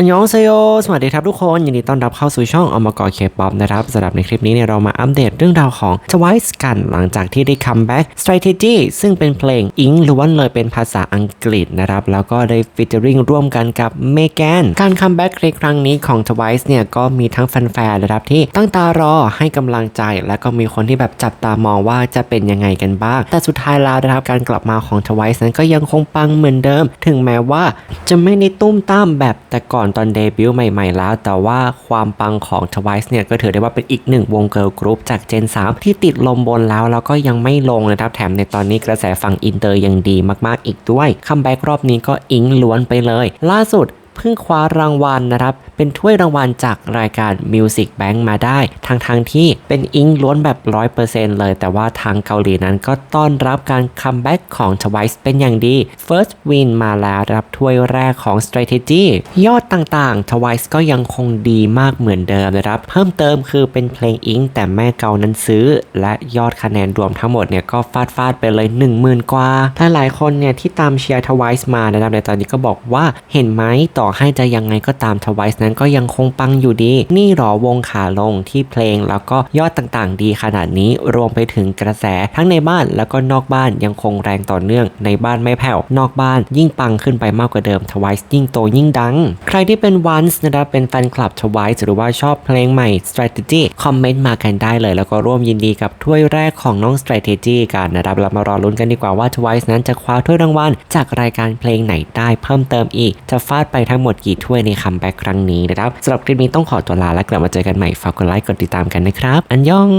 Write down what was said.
อันยองเซโยสวัสดีครับทุกคน ยินดีต้อนรับเข้าสู่ช่องอมกรเคป๊อปนะครับสำหรับในคลิปนี้เนี่ยเรามาอัปเดตเรื่องราวของ Twice กันหลังจากที่ได้คัมแบ็ก Strategy ซึ่งเป็นเพลงอิงล้วนเลยเป็นภาษาอังกฤษนะครับแล้วก็ได้ฟิชเจอริงร่วมกันกับเมแกนการคัมแบ็กในครั้งนี้ของ Twice เนี่ยก็มีทั้งแฟนๆนะครับที่ตั้งตารอให้กำลังใจ และก็มีคนที่แบบจับตามองว่าจะเป็นยังไงกันบ้าง แต่สุดท้ายแล้วนะครับการกลับมาของ Twice นั้นก็ยังคงปังเหมือนเดิม ถึงแม้ว่าจะไม่ได้ตุ้มตามแบบแต่ก่อนตอนเดบิวต์ใหม่ๆแล้ว แต่ว่าความปังของ Twice เนี่ยก็ถือได้ว่าเป็นอีกหนึ่งวงเกิร์ลกรุ๊ปจาก Gen 3 ที่ติดลมบนแล้ว แล้วก็ยังไม่ลงนะครับแถมในตอนนี้กระแสฝั่งอินเตอร์ยังดีมากๆอีกด้วยคัมแบ็กรอบนี้ก็อิงล้วนไปเลย ล่าสุด เพิ่งคว้ารางวัลนะครับ เป็นถ้วยรางวัลจากรายการ Music Bank มาได้ทางทางที่เป็นอิงล้วนแบบ 100%เลย แต่ว่าทางเกาหลีนั้นก็ต้อนรับการคัมแบ็กของ Twice เป็นอย่างดี First Win มาแล้วรับถ้วยแรกของ Strategy ยอดต่างๆ Twice ก็ยังคงดีมากเหมือนเดิมนะครับ เพิ่มเติมคือเป็นเพลงอิงแต่แม่เกานั้นซื้อ และยอดคะแนนรวมทั้งหมดเนี่ยก็ฟาดฟาดไปเลย 10,000 กว่าหลายๆคนเนี่ยที่ตามเชียร์ Twice มานะครับในตอนนี้ก็บอกว่าเห็นไหมต่อให้จะยังไงก็ตาม Twice นั้นก็ยังคงปังอยู่ดี นี่หรอวงขาลงที่เพลงแล้วก็ยอดต่างๆ ดีขนาดนี้รวมไปถึงกระแสทั้งในบ้านแล้วก็นอกบ้านยังคงแรงต่อเนื่องในบ้านไม่แผ่วนอกบ้านยิ่งปังขึ้นไปมากกว่าเดิม Twice ยิ่งโตยิ่งดัง ใครที่เป็น Once นะครับเป็นแฟนคลับ Twice หรือว่าชอบเพลงใหม่ Strategy คอมเมนต์มากันได้เลย แล้วก็ร่วมยินดีกับถ้วยแรกของน้อง Strategy กันนะครับเรามารอลุ้นกันดีกว่าว่า Twice นั้นจะคว้าถ้วยรางวัลจากรายการเพลงไหนได้เพิ่มเติมอีกจะฟาดไปทั้งหมดกี่ถ้วยในคัมแบ็กครั้งนี้นะครับสำหรับคลิปนี้ต้องขอตัวลาและกลับมาเจอกันใหม่ฝากกดไลค์กดติดตามกันนะครับ อันยอง